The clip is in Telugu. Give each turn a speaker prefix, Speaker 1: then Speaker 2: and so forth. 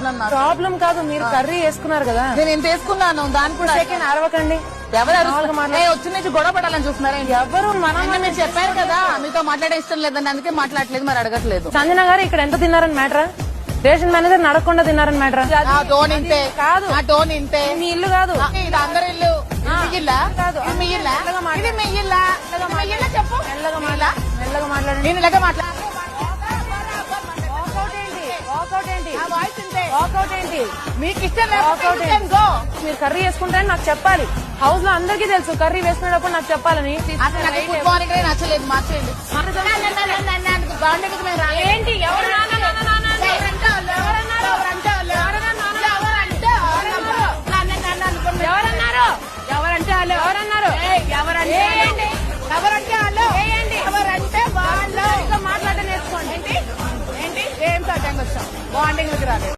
Speaker 1: ప్రాబ్లం
Speaker 2: ప్రాబ్లం కాదు మీరు కర్రీ వేసుకున్నారు కదా.
Speaker 1: నేను ఎంత వేసుకున్నాను? దాని కూడా
Speaker 2: సెకండ్ అరవకండి.
Speaker 1: ఎవరు వచ్చి నుంచి గొడవ పడాలని చూస్తున్నారా?
Speaker 2: ఎవరు మనం
Speaker 1: మీరు చెప్పారు కదా మీతో మాట్లాడే ఇష్టం లేదని అందుకే మాట్లాడలేదు మరి అడగట్లేదు.
Speaker 2: సంజన గారు ఇక్కడ ఎంత తిన్నారని మ్యాటరా? రేషన్ మేనేజర్ నడకుండా తిన్నారని మ్యాటరా?
Speaker 1: ఆ టోన్ ఇంతే.
Speaker 2: కాదు.
Speaker 1: ఆ టోన్ ఇంతే.
Speaker 2: మీ ఇల్లు కాదు.
Speaker 1: ఇది అందరి ఇల్లు?
Speaker 2: కాదు.
Speaker 1: మీ ఇల్లా?
Speaker 2: మాట్లాడు.
Speaker 1: చెప్పు.
Speaker 2: మెల్లగా? మాట్లాడండి
Speaker 1: నేను ఇలాగే మాట్లా
Speaker 2: వాకౌట్ ఏంటి
Speaker 1: మీకు ఇష్టం.
Speaker 2: మీరు కర్రీ వేసుకుంటారని నాకు చెప్పాలి హౌస్లో అందరికీ తెలుసు కర్రీ వేసుకునేటప్పుడు నాకు చెప్పాలని
Speaker 1: నచ్చలేదు మార్చేయండి.
Speaker 2: ఏంటి ఎవరు
Speaker 1: ബോണ്ടിങ്ങൾക്ക് രാവിലെ.